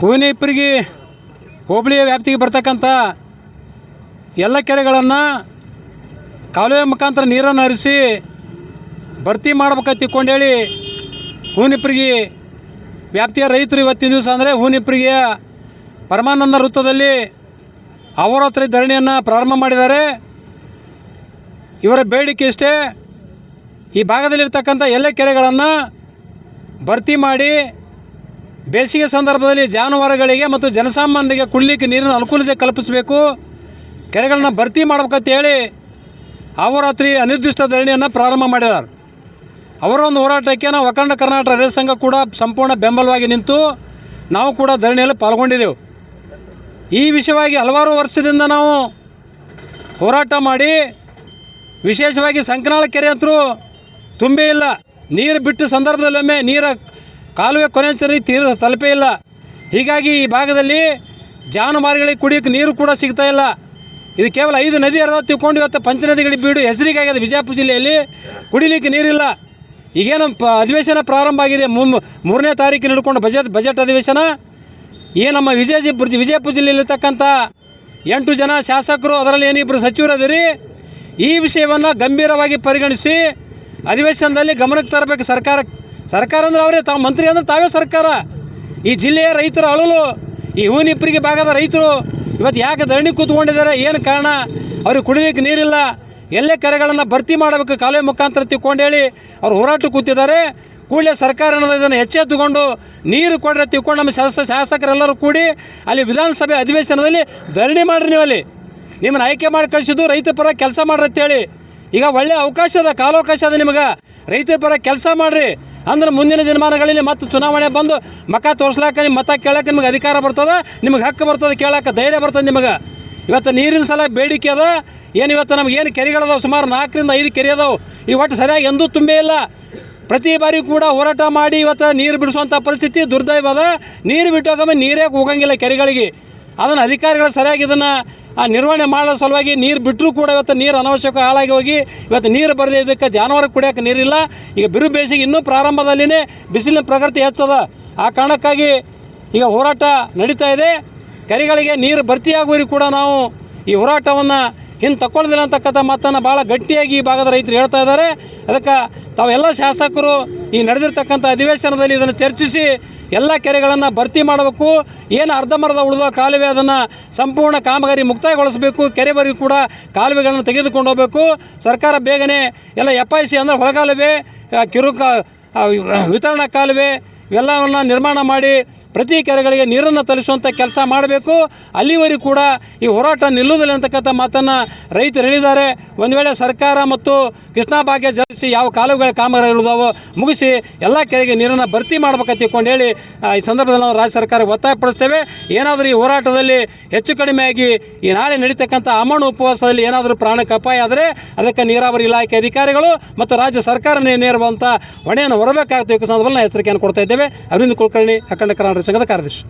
ಹೂವಿನ ಇಪ್ಪರಿಗೆ ಹೋಬಳಿಯ ವ್ಯಾಪ್ತಿಗೆ ಬರ್ತಕ್ಕಂಥ ಎಲ್ಲ ಕೆರೆಗಳನ್ನು ಕಾಲುವೆ ಮುಖಾಂತರ ನೀರನ್ನು ಹರಿಸಿ ಭರ್ತಿ ಮಾಡ್ಬೇಕಂತ ತಿಳ್ಕೊಂಡೇಳಿ ಹೂನಿಪ್ರಿಗೆ ವ್ಯಾಪ್ತಿಯ ರೈತರು ಇವತ್ತಿನ ದಿವಸ ಅಂದರೆ ಹೂನಿಪ್ರಿಗೆಯ ಪರಮಾನಂದ ವೃತ್ತದಲ್ಲಿ ಅವರತ್ರ ಧರಣಿಯನ್ನು ಪ್ರಾರಂಭ ಮಾಡಿದ್ದಾರೆ. ಇವರ ಬೇಡಿಕೆ ಇಷ್ಟೇ. ಈ ಭಾಗದಲ್ಲಿರ್ತಕ್ಕಂಥ ಎಲ್ಲ ಕೆರೆಗಳನ್ನು ಭರ್ತಿ ಮಾಡಿ ಬೇಸಿಗೆ ಸಂದರ್ಭದಲ್ಲಿ ಜಾನುವಾರುಗಳಿಗೆ ಮತ್ತು ಜನಸಾಮಾನ್ಯರಿಗೆ ಕುಡಿಲಿಕ್ಕೆ ನೀರಿನ ಅನುಕೂಲತೆ ಕಲ್ಪಿಸಬೇಕು. ಕೆರೆಗಳನ್ನ ಭರ್ತಿ ಮಾಡ್ಬೇಕಂತೇಳಿ ಅಹೋರಾತ್ರಿ ಅನಿರ್ದಿಷ್ಟ ಧರಣಿಯನ್ನು ಪ್ರಾರಂಭ ಮಾಡಿದ್ದಾರೆ. ಅವರ ಒಂದು ಹೋರಾಟಕ್ಕೆ ನಾವು ಅಖಂಡ ಕರ್ನಾಟಕ ರೈತ ಸಂಘ ಕೂಡ ಸಂಪೂರ್ಣ ಬೆಂಬಲವಾಗಿ ನಿಂತು ನಾವು ಕೂಡ ಧರಣಿಯಲ್ಲಿ ಪಾಲ್ಗೊಂಡಿದ್ದೆವು. ಈ ವಿಷಯವಾಗಿ ಹಲವಾರು ವರ್ಷದಿಂದ ನಾವು ಹೋರಾಟ ಮಾಡಿ ವಿಶೇಷವಾಗಿ ಸಂಕನಾಳ ಕೆರೆ ಅಂತರೂ ತುಂಬೇ ಇಲ್ಲ. ನೀರು ಬಿಟ್ಟ ಸಂದರ್ಭದಲ್ಲೊಮ್ಮೆ ನೀರ ಕಾಲುವೆ ಕೊನೆ ತೀರ ತಲುಪೇ ಇಲ್ಲ. ಹೀಗಾಗಿ ಈ ಭಾಗದಲ್ಲಿ ಜಾನುವಾರುಗಳಿಗೆ ಕುಡಿಯೋಕ್ಕೆ ನೀರು ಕೂಡ ಸಿಗ್ತಾ ಇಲ್ಲ. ಇದು ಕೇವಲ ಐದು ನದಿ ಹರಿದ ತಿಳ್ಕೊಂಡು ಇವತ್ತು ಪಂಚನದಿಗಳಿಗೆ ಬೀಡು ಹೆಸರಿಗಾಗಿದೆ ಬಿಜಾಪುರ ಜಿಲ್ಲೆಯಲ್ಲಿ ಕುಡಿಲಿಕ್ಕೆ ನೀರಿಲ್ಲ. ಈಗೇನು ಪ ಅಧಿವೇಶನ ಪ್ರಾರಂಭ ಆಗಿದೆ. ಮೂರನೇ ತಾರೀಕಿನ ಹಿಡ್ಕೊಂಡು ಬಜೆಟ್ ಬಜೆಟ್ ಅಧಿವೇಶನ. ಈ ನಮ್ಮ ವಿಜಯಪುರ ವಿಜಯಪುರ ಜಿಲ್ಲೆಯಲ್ಲಿರ್ತಕ್ಕಂಥ ಎಂಟು ಜನ ಶಾಸಕರು, ಅದರಲ್ಲಿ ಏನಿಬ್ಬರು ಸಚಿವರು ಅದಿರಿ ಈ ವಿಷಯವನ್ನು ಗಂಭೀರವಾಗಿ ಪರಿಗಣಿಸಿ ಅಧಿವೇಶನದಲ್ಲಿ ಗಮನಕ್ಕೆ ತರಬೇಕು ಸರ್ಕಾರ ಸರ್ಕಾರ ಅಂದ್ರೆ ಅವರೇ, ತಾವು ಮಂತ್ರಿ ಅಂದ್ರೆ ತಾವೇ ಸರ್ಕಾರ. ಈ ಜಿಲ್ಲೆಯ ರೈತರ ಅಳಲು, ಈ ಹೂನಿಪ್ಪರಿಗೆ ಭಾಗದ ರೈತರು ಇವತ್ತು ಯಾಕೆ ಧರಣಿ ಕೂತ್ಕೊಂಡಿದ್ದಾರೆ? ಏನು ಕಾರಣ? ಅವ್ರಿಗೆ ಕುಡಿಲಿಕ್ಕೆ ನೀರಿಲ್ಲ. ಎಲ್ಲೇ ಕೆರೆಗಳನ್ನು ಭರ್ತಿ ಮಾಡಬೇಕು, ಕಾಲುವೆ ಮುಖಾಂತರ ತಿಳ್ಕೊಂಡು ಹೇಳಿ ಅವ್ರು ಹೋರಾಟ ಕೂತಿದ್ದಾರೆ. ಕೂಡಲೇ ಸರ್ಕಾರ ಅನ್ನೋದು ಇದನ್ನು ಎಚ್ಚೆತ್ತುಕೊಂಡು ನೀರು ಕೊಡ್ರೆ ತಿಳ್ಕೊಂಡು ನಮ್ಮ ಶಾಸ, ಶಾಸಕರೆಲ್ಲರೂ ಕೂಡಿ ಅಲ್ಲಿ ವಿಧಾನಸಭೆ ಅಧಿವೇಶನದಲ್ಲಿ ಧರಣಿ ಮಾಡಿರಿ ನೀವು ಅಲ್ಲಿ ನಿಮ್ಮನ್ನು ಆಯ್ಕೆ ಮಾಡಿ ಕಳಿಸಿದ್ದು ರೈತ ಪರ ಕೆಲಸ ಮಾಡ್ರಿ ಅಂತೇಳಿ. ಈಗ ಒಳ್ಳೆಯ ಅವಕಾಶ ಅದ, ಕಾಲಾವಕಾಶ ಅದ ನಿಮಗೆ. ರೈತರ ಪರ ಕೆಲಸ ಮಾಡಿರಿ. ಅಂದ್ರೆ ಮುಂದಿನ ದಿನಮಾನಗಳಲ್ಲಿ ಮತ್ತೆ ಚುನಾವಣೆ ಬಂದು ಮಕ ತೋರ್ಸ್ಲಾಕ ನಿಮ್ಮ ಮತ ಕೇಳಕ್ಕೆ ನಿಮಗೆ ಅಧಿಕಾರ ಬರ್ತದೆ, ನಿಮಗೆ ಹಕ್ಕು ಬರ್ತದೆ ಕೇಳಕ್ಕೆ ಧೈರ್ಯ ಬರ್ತದೆ ನಿಮಗೆ. ಇವತ್ತು ನೀರಿನ ಸಲ ಬೇಡಿಕೆ ಅದ, ಏನು ಇವತ್ತು ನಮ್ಗೆ ಏನು ಕೆರೆಗಳದಾವೆ ಸುಮಾರು ನಾಲ್ಕರಿಂದ ಐದು ಕೆರೆ ಅದಾವೆ. ಈ ಒಟ್ಟು ಸರಿಯಾಗಿ ಎಂದೂ ತುಂಬೇ ಇಲ್ಲ. ಪ್ರತಿ ಬಾರಿ ಕೂಡ ಹೋರಾಟ ಮಾಡಿ ಇವತ್ತು ನೀರು ಬಿಡಿಸುವಂಥ ಪರಿಸ್ಥಿತಿ ದುರ್ದೈವ ಅದ. ನೀರು ಬಿಟ್ಟೋಗಮ್ಮ ನೀರೇ ಹೋಗಂಗಿಲ್ಲ ಕೆರೆಗಳಿಗೆ. ಅದನ್ನು ಅಧಿಕಾರಿಗಳು ಸರಿಯಾಗಿ ಇದನ್ನು ನಿರ್ವಹಣೆ ಮಾಡೋ ಸಲುವಾಗಿ ನೀರು ಬಿಟ್ಟರೂ ಕೂಡ ಇವತ್ತು ನೀರು ಅನಾವಶ್ಯಕ ಹಾಳಾಗಿ ಹೋಗಿ, ಇವತ್ತು ನೀರು ಬರದೇ ಇದಕ್ಕೆ ಜಾನುವಾರು ಕುಡಿಯೋಕೆ ನೀರಿಲ್ಲ. ಈಗ ಬಿರು ಬೇಸಿಗೆ ಇನ್ನೂ ಪ್ರಾರಂಭದಲ್ಲಿನೇ ಬಿಸಿಲಿನ ಪ್ರಕೃತಿ ಹೆಚ್ಚದ. ಆ ಕಾರಣಕ್ಕಾಗಿ ಈಗ ಹೋರಾಟ ನಡೀತಾ ಇದೆ. ಕೆರೆಗಳಿಗೆ ನೀರು ಭರ್ತಿಯಾಗುವವರೆಗೂ ಕೂಡ ನಾವು ಈ ಹೋರಾಟವನ್ನು ಹಿಂದೆ ತಗೊಳ್ದಿಲ್ಲ ಅಂತಕ್ಕಂಥ ಮಾತನ್ನು ಭಾಳ ಗಟ್ಟಿಯಾಗಿ ಈ ಭಾಗದ ರೈತರು ಹೇಳ್ತಾ ಇದ್ದಾರೆ. ಅದಕ್ಕೆ ತಾವೆಲ್ಲ ಶಾಸಕರು ಈ ನಡೆದಿರ್ತಕ್ಕಂಥ ಅಧಿವೇಶನದಲ್ಲಿ ಇದನ್ನು ಚರ್ಚಿಸಿ ಎಲ್ಲ ಕೆರೆಗಳನ್ನು ಭರ್ತಿ ಮಾಡಬೇಕು. ಏನು ಅರ್ಧಂಬರ್ಧ ಉಳಿದ ಕಾಲುವೆ ಅದನ್ನು ಸಂಪೂರ್ಣ ಕಾಮಗಾರಿ ಮುಕ್ತಾಯಗೊಳಿಸಬೇಕು. ಕೆರೆವರೆಗೂ ಕೂಡ ಕಾಲುವೆಗಳನ್ನು ತೆಗೆದುಕೊಂಡು ಹೋಗಬೇಕು. ಸರ್ಕಾರ ಬೇಗನೆ ಎಲ್ಲ ಎಫ್ ಐ ಸಿ ಅಂದರೆ ಹೊರಕಾಲುವೆ ಕಿರು ವಿತರಣಾ ಕಾಲುವೆ ಇವೆಲ್ಲವನ್ನು ನಿರ್ಮಾಣ ಮಾಡಿ ಪ್ರತಿ ಕೆರೆಗಳಿಗೆ ನೀರನ್ನು ತಲುಸುವಂಥ ಕೆಲಸ ಮಾಡಬೇಕು. ಅಲ್ಲಿವರೆಗೂ ಕೂಡ ಈ ಹೋರಾಟ ನಿಲ್ಲುವುದಿಲ್ಲ ಅಂತಕ್ಕಂಥ ಮಾತನ್ನು ರೈತರು ಹೇಳಿದ್ದಾರೆ. ಒಂದು ವೇಳೆ ಸರ್ಕಾರ ಮತ್ತು ಕೃಷ್ಣಾ ಭಾಗ್ಯ ಜಲಿಸಿ ಯಾವ ಕಾಲುವೆಗಳ ಕಾಮಗಾರಿಗಳಿದಾವೋ ಮುಗಿಸಿ ಎಲ್ಲ ಕೆರೆಗೆ ನೀರನ್ನು ಭರ್ತಿ ಮಾಡ್ಬೇಕಂತ ತಿಳ್ಕೊಂಡು ಹೇಳಿ ಈ ಸಂದರ್ಭದಲ್ಲಿ ನಾವು ರಾಜ್ಯ ಸರ್ಕಾರ ಒತ್ತಾಯಪಡಿಸ್ತೇವೆ. ಏನಾದರೂ ಈ ಹೋರಾಟದಲ್ಲಿ ಹೆಚ್ಚು ಕಡಿಮೆಯಾಗಿ ಈ ನಾಳೆ ನಡೀತಕ್ಕಂಥ ಅಮಣ ಉಪವಾಸದಲ್ಲಿ ಏನಾದರೂ ಪ್ರಾಣಕ್ಕೆ ಅಪಾಯ ಆದರೆ ಅದಕ್ಕೆ ನೀರಾವರಿ ಇಲಾಖೆ ಅಧಿಕಾರಿಗಳು ಮತ್ತು ರಾಜ್ಯ ಸರ್ಕಾರ ನೇರವಂಥ ಹೊಣೆಯನ್ನು ಹೊರಬೇಕಾಗುತ್ತೆ ಸಂದರ್ಭದಲ್ಲಿ ನಾವು ಎಚ್ಚರಿಕೆಯನ್ನು ಕೊಡ್ತಾ ಇದ್ದೇವೆ. ಅರವಿಂದ್ ಕುಲಕರ್ಣಿ, ಅಖಂಡ ಕರ್ನಾಟಕ Sangada Cardes.